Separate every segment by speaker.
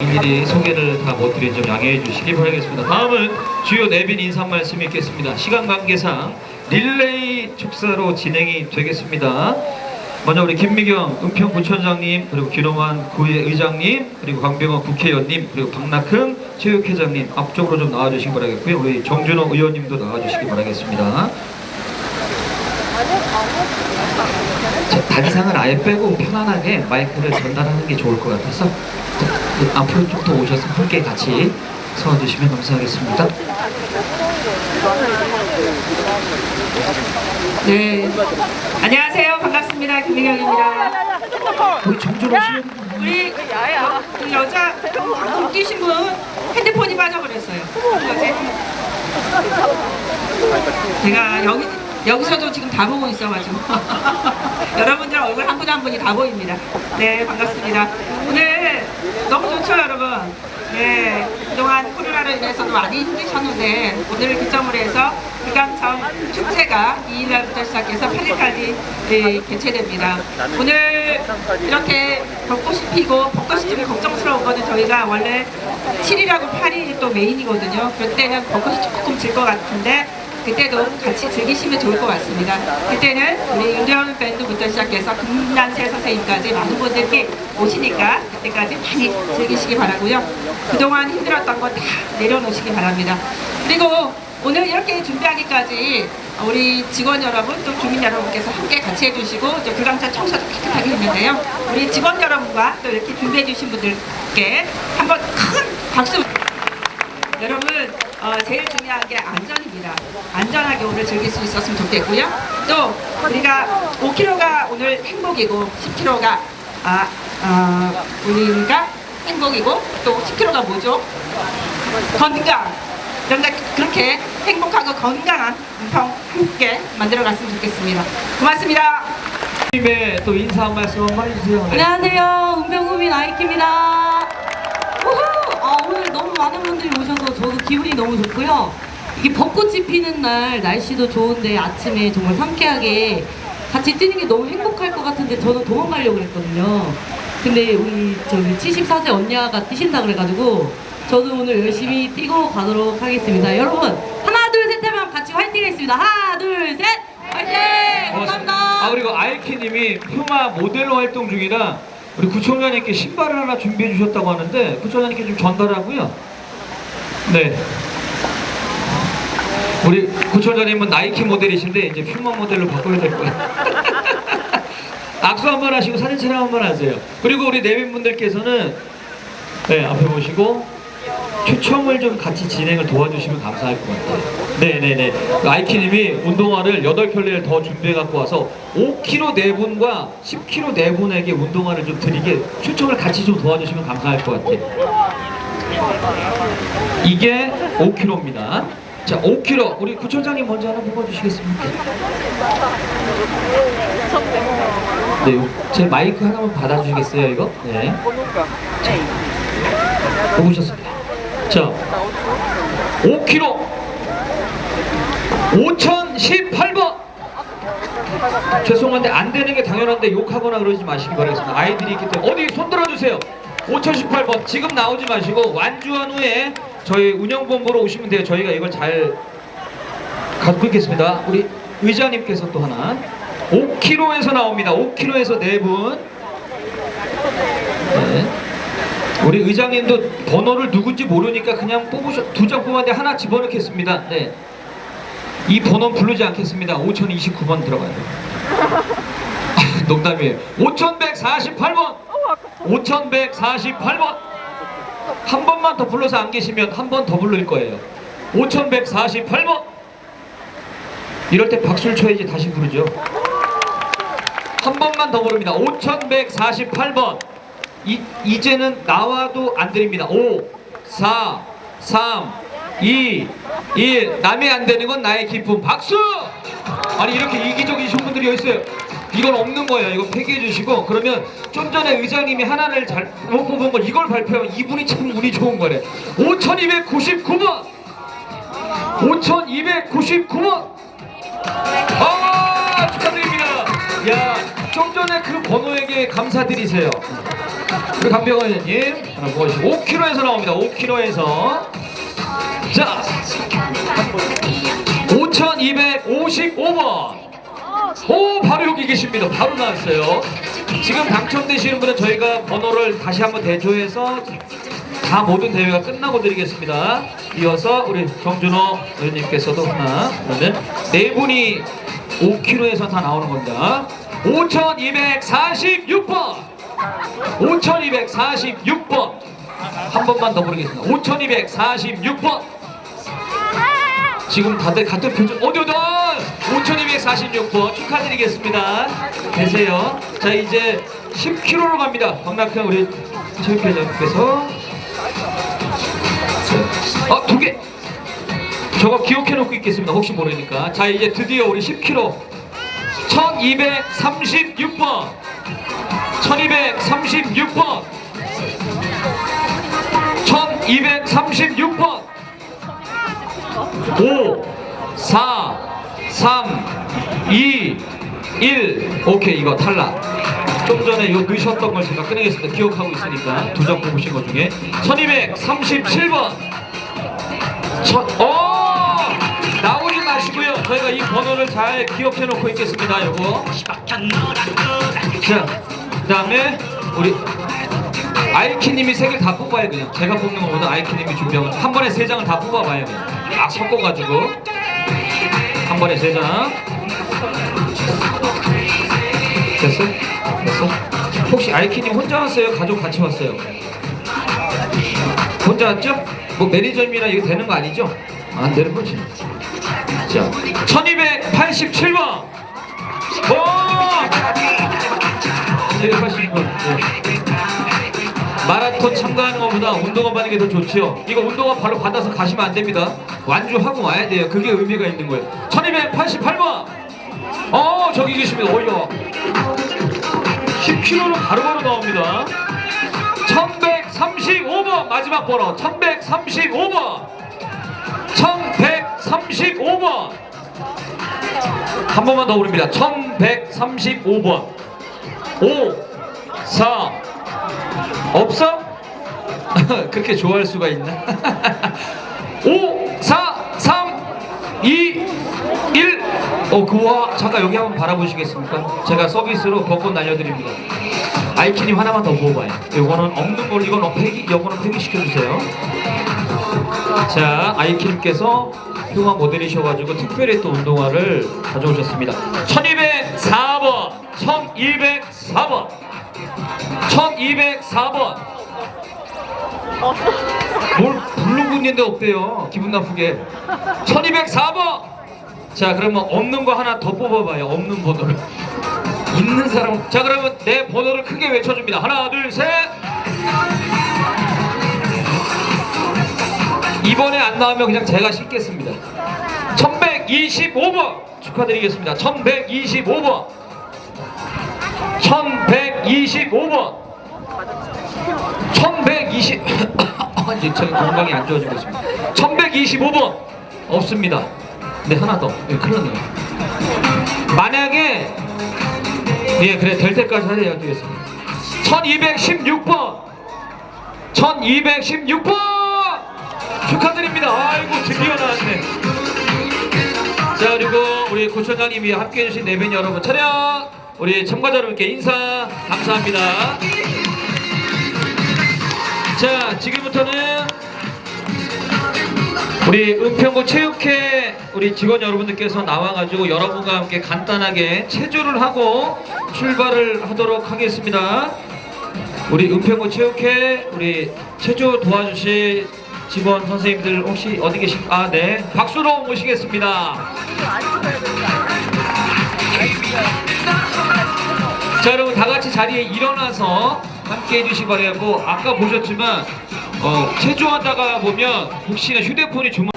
Speaker 1: 일일이 소개를 다 못 드린 점 양해해 주시기 바라겠습니다. 다음은 주요 내빈 인사 말씀 있겠습니다. 시간 관계상 릴레이 축사로 진행이 되겠습니다. 먼저 우리 김미경 은평구청장님 그리고 기동환 구의 의장님 그리고 강병호 국회의원님 그리고 박낙흠 체육회장님 앞쪽으로 좀 나와주시기 바라겠고요. 우리 정준호 의원님도 나와주시기 바라겠습니다. 자, 단상을 아예 빼고 편안하게 마이크를 전달하는 게 좋을 것 같아서 앞으로 좀 더 오셔서 함께 같이 서주시면 감사하겠습니다.
Speaker 2: 네. 안녕하세요. 반갑습니다. 김민경입니다.
Speaker 1: 우리 정준호 씨
Speaker 2: 우리 그 여자 웃기신 분 핸드폰이 빠져버렸어요. 어제 제가 여기 여기서도 지금 다 보고 있어가지고 여러분들 얼굴 한 분 한 분이 다 보입니다. 네 반갑습니다. 오늘 너무 좋죠 여러분. 네 그동안 코로나로 인해서도 많이 힘드셨는데 오늘을 기점으로 해서 기강청 축제가 2일날부터 시작해서 8일까지 네, 개최됩니다. 오늘 이렇게 벚꽃이 피고 벚꽃이 좀 걱정스러운 거는 저희가 원래 7일하고 8일이 또 메인이거든요. 그때는 벚꽃이 조금 질 것 같은데 그때도 같이 즐기시면 좋을 것 같습니다. 그때는 우리 윤대원 밴드부터 시작해서 금난세 선생님까지 많은 분들께 오시니까 그때까지 많이 즐기시기 바라고요. 그동안 힘들었던 거 다 내려놓으시기 바랍니다. 그리고 오늘 이렇게 준비하기까지 우리 직원 여러분 또 주민 여러분께서 함께 같이 해주시고 또 교감차 청소도 깨끗하게 했는데요. 우리 직원 여러분과 또 이렇게 준비해 주신 분들께 한번 큰 박수 여러분 어, 제일 중요한 게 안전입니다. 안전하게 오늘 즐길 수 있었으면 좋겠고요. 또 우리가 5km가 오늘 행복이고 10km가 아, 어, 우리가 행복이고 또 10km가 뭐죠? 건강. 그런데 그렇게 행복하고 건강한 은평 함께 만들어갔으면 좋겠습니다. 고맙습니다.
Speaker 1: 님의 또 인사 한 말씀 한번 해주세요. 네.
Speaker 3: 안녕하세요. 은평구민 아이키입니다. 많은 분들이 오셔서 저도 기분이 너무 좋고요. 이게 벚꽃이 피는 날 날씨도 좋은데 아침에 정말 상쾌하게 같이 뛰는 게 너무 행복할 것 같은데 저는 도망가려고 그랬거든요. 근데 우리 저기 74세 언니가 뛰신다 그래가지고 저도 오늘 열심히 뛰고 가도록 하겠습니다. 여러분 하나 둘 셋 하면 같이 화이팅 하겠습니다. 하나 둘 셋! 화이팅! 감사합니다.
Speaker 1: 아 그리고 아이키님이 퓨마 모델로 활동 중이라 우리 구청장님께 신발을 하나 준비해 주셨다고 하는데 구청장님께 좀 전달하고요. 네. 우리 구청장님은 나이키 모델이신데 이제 퓨마 모델로 바꿔야 될 거예요. 악수 한 번 하시고 사진 촬영 한 번 하세요. 그리고 우리 내빈 분들께서는 네 앞에 보시고 추첨을 좀 같이 진행을 도와주시면 감사할 것 같아요. 네네네. 아이키님이 운동화를 8켤레를 더 준비해 갖고 와서 5kg 네 분과 10kg 네 분에게 운동화를 좀 드리게 추첨을 같이 좀 도와주시면 감사할 것 같아요. 이게 5kg입니다. 자, 5kg. 우리 구청장님 먼저 하나 뽑아주시겠습니까? 네, 요- 제 마이크 하나만 받아주시겠어요, 이거? 네. 자, 뽑으셨습니다. 자, 5kg 5018번 죄송한데 안 되는 게 당연한데 욕하거나 그러지 마시기 바라겠습니다. 아이들이 있기 때문에 어디 손 들어주세요. 5018번 지금 나오지 마시고 완주한 후에 저희 운영본부로 오시면 돼요. 저희가 이걸 잘 갖고 있겠습니다. 우리 의장님께서 또 하나 5kg에서 나옵니다. 5kg에서 네 분. 네. 우리 의장님도 번호를 누군지 모르니까 그냥 뽑으셔 두 장 뽑았는데 하나 집어넣겠습니다. 네. 이 번호 부르지 않겠습니다. 5029번 들어가요. 아, 농담이에요. 5148번. 5148번. 한 번만 더 불러서 안 계시면 한 번 더 부를 거예요. 5148번. 이럴 때 박수를 쳐야지 다시 부르죠. 한 번만 더 부릅니다. 5148번. 이, 이제는 나와도 안 드립니다. 5, 4, 3, 2, 1. 남이 안 되는 건 나의 기쁨. 박수! 아니, 이렇게 이기적이신 분들이 있어요. 이건 없는 거예요. 이거 폐기해 주시고. 그러면 좀 전에 의장님이 하나를 잘못 뽑은 걸 이걸 발표하면 이분이 참 운이 좋은 거래. 5299번! 5299번! 아, 축하드립니다. 야, 좀 전에 그 번호에게 감사드리세요. 우리 강병원 의원님 하나 보시고 5kg에서 나옵니다. 5kg에서 자 5255번 오 바로 여기 계십니다. 바로 나왔어요. 지금 당첨되시는 분은 저희가 번호를 다시 한번 대조해서 다 모든 대회가 끝나고 드리겠습니다. 이어서 우리 정준호 의원님께서도 하나 그러면 네 분이 5kg에서 다 나오는 겁니다. 5246번 5246번 한 번만 더 부르겠습니다. 5246번 지금 다들 같은 표정 어디 어디 5246번 축하드리겠습니다. 되세요. 자 이제 10kg로 갑니다. 박낙현 우리 체육회장님께서. 아 두 개. 저거 기억해 놓고 있겠습니다. 혹시 모르니까. 자 이제 드디어 우리 10kg 1236번. 1236번. 1236번. 5, 4, 3, 2, 1. 오케이, 이거 탈락. 좀 전에 요 넣으셨던 걸 제가 꺼내겠습니다. 기억하고 있으니까. 두 장 뽑으신 것 중에. 1237번. 천, 어! 나오지 마시고요. 저희가 이 번호를 잘 기억해 놓고 있겠습니다. 요거. 자, 그 다음에 우리 아이키님이 세 개 다 뽑아요 그냥 제가 뽑는 것보다 아이키님이 준비하면 한 번에 세 장을 다 뽑아봐요 그냥 막 섞어가지고 한 번에 세 장 됐어? 됐어? 혹시 아이키님 혼자 왔어요? 가족 같이 왔어요? 혼자 왔죠? 뭐 매니저님이나 이거 되는 거 아니죠? 안 되는 거지 자 1287번 오! 1287번 네. 마라톤 참가하는 것보다 운동화 받는 게 더 좋지요. 이거 운동화 바로 받아서 가시면 안 됩니다. 완주하고 와야 돼요. 그게 의미가 있는 거예요. 1288번! 어, 저기 계십니다. 어이요. 10kg로 바로바로 나옵니다. 1135번! 마지막 번호. 1135번! 1135번! 한 번만 더 부릅니다. 1135번. 5, 4, 없어? 그렇게 좋아할 수가 있나? 5, 4, 3, 2, 1. 어, 그와 잠깐 여기 한번 바라보시겠습니까? 제가 서비스로 벚꽃 날려드립니다. 아이키님 하나만 더 뽑아요. 요거는 없는 걸로 이건 폐기, 요거는 폐기시켜주세요. 자, 아이키님께서 흉화 모델이셔가지고 특별히 또 운동화를 가져오셨습니다. 1204번, 1204번. 1204번. 뭘 부르고 있는데 없대요. 기분 나쁘게. 1204번. 자 그러면 없는 거 하나 더 뽑아봐요. 없는 번호를. 있는 사람. 자 그러면 내 번호를 크게 외쳐줍니다. 하나 둘 셋. 이번에 안 나오면 그냥 제가 씻겠습니다. 1125번. 축하드리겠습니다. 1125번. 1125번 1120 이제 제 건강이 안 좋아지고 있습니다. 1125번 없습니다. 네 하나 더. 네, 큰일 났네요. 만약에 예 그래 될 때까지 해야 되겠습니다 1216번. 1216번! 축하드립니다. 아이고 드디어 나왔네. 자 그리고 우리 고천장님이 함께 해 주신 내빈 여러분 차렷. 우리 참가자 여러분께 인사 감사합니다 자 지금부터는 우리 은평구 체육회 우리 직원 여러분들께서 나와가지고 여러분과 함께 간단하게 체조를 하고 출발을 하도록 하겠습니다. 우리 은평구 체육회 우리 체조 도와주실 직원 선생님들 혹시 어디 계신 아네. 박수로 모시겠습니다. 자 여러분 다 같이 자리에 일어나서 함께 해주시기 바라고 아까 보셨지만 어, 체조하다가 보면 혹시나 휴대폰이 주문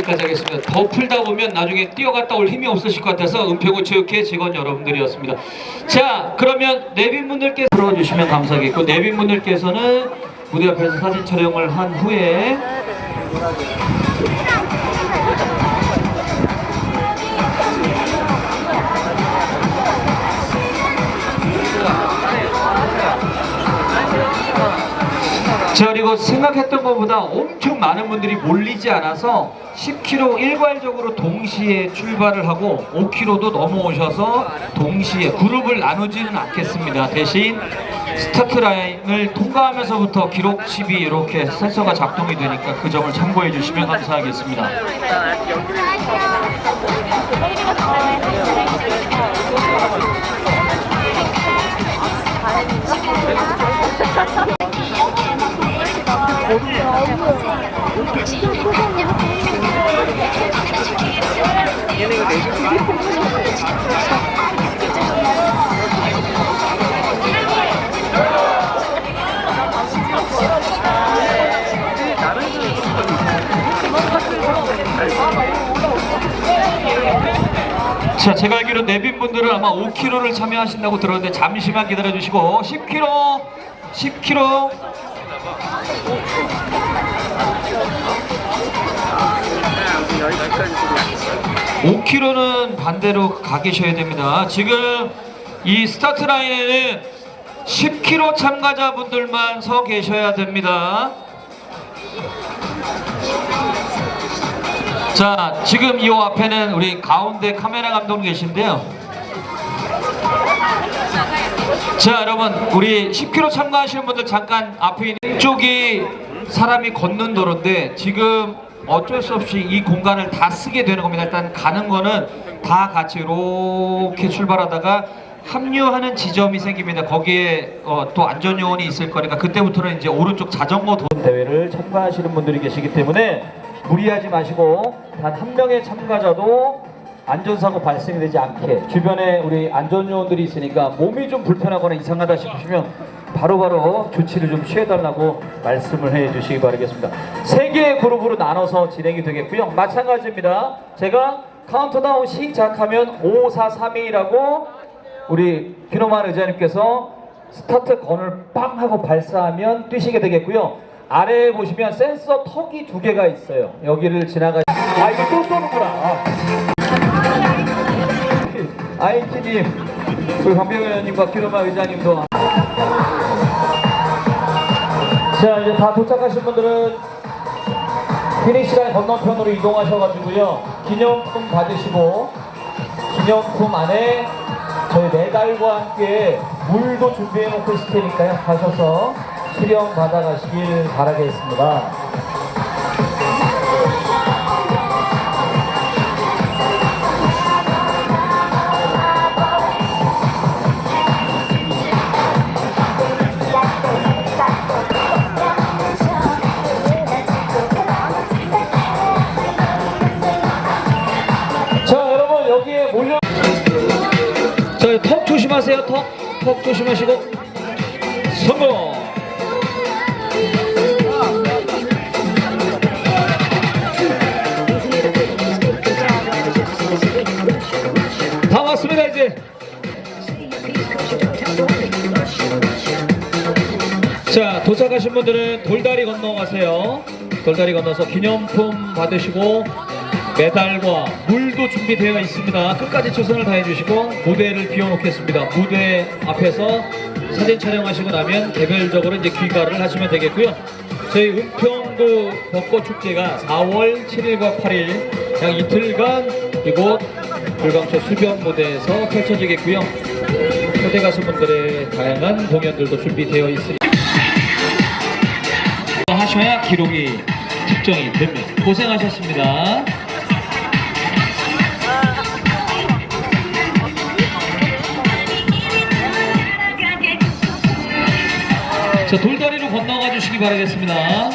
Speaker 1: 여기까지 하겠습니다. 더 풀다 보면 나중에 뛰어갔다 올 힘이 없으실 것 같아서 은평구 체육회 직원 여러분들이었습니다. 자, 그러면 내빈분들께서 들어주시면 감사하겠고 내빈분들께서는 무대 앞에서 사진 촬영을 한 후에 그리고 생각했던 것보다 엄청 많은 분들이 몰리지 않아서 10km 일괄적으로 동시에 출발을 하고 5km도 넘어오셔서 동시에 그룹을 나누지는 않겠습니다. 대신 스타트 라인을 통과하면서부터 기록칩이 이렇게 센서가 작동이 되니까 그 점을 참고해 주시면 감사하겠습니다. 자, 제가 알기로 내빈 분들은 아마 5km를 참여하신다고 들었는데 잠시만 기다려 주시고 10km, 10km. 여기까지 5km는 반대로 가 계셔야 됩니다. 지금 이 스타트 라인에는 10km 참가자분들만 서 계셔야 됩니다. 자, 지금 이 앞에는 우리 가운데 카메라 감독 계신데요. 자, 여러분, 우리 10km 참가하시는 분들 잠깐 앞에 있는 쪽이 사람이 걷는 도로인데 지금 어쩔 수 없이 이 공간을 다 쓰게 되는 겁니다. 일단 가는 거는 다 같이 이렇게 출발하다가 합류하는 지점이 생깁니다. 거기에 어, 또 안전 요원이 있을 거니까 그때부터는 이제 오른쪽 자전거 도 대회를 참가하시는 분들이 계시기 때문에 무리하지 마시고 단 한 명의 참가자도 안전사고 발생이 되지 않게 주변에 우리 안전요원들이 있으니까 몸이 좀 불편하거나 이상하다 싶으시면 바로 바로 조치를 좀 취해달라고 말씀을 해 주시기 바라겠습니다. 세 개의 그룹으로 나눠서 진행이 되겠고요. 마찬가지입니다. 제가 카운트다운 시작하면 5, 4, 3, 2라고 우리 귀노만 의장님께서 스타트 건을 빵 하고 발사하면 뛰시게 되겠고요. 아래에 보시면 센서 턱이 두 개가 있어요. 여기를 지나가. 아 이거 또 쏘는구나. 아. 아이티님, 우리 강병현 의원님과 귀노만 의장님도. 자 이제 다 도착하신 분들은 피니시라인 건너편으로 이동하셔가지고요. 기념품 받으시고 기념품 안에 저희 메달과 함께 물도 준비해 놓고 있을 테니까요. 가셔서 수령 받아가시길 바라겠습니다. 턱 조심하세요 턱. 턱 조심하시고. 성공! 다 왔습니다 이제. 자 도착하신 분들은 돌다리 건너가세요. 돌다리 건너서 기념품 받으시고 메달과 물도 준비되어 있습니다 끝까지 최선을 다해 주시고 무대를 비워놓겠습니다 무대 앞에서 사진 촬영하시고 나면 개별적으로 이제 귀가를 하시면 되겠고요 저희 은평구 벚꽃축제가 4월 7일과 8일 약 이틀간 이곳 불광초 수변 무대에서 펼쳐지겠고요 초대 가수분들의 다양한 공연들도 준비되어 있으니 하셔야 기록이 측정이 됩니다. 고생하셨습니다. 자, 돌다리로 건너가 주시기 바라겠습니다.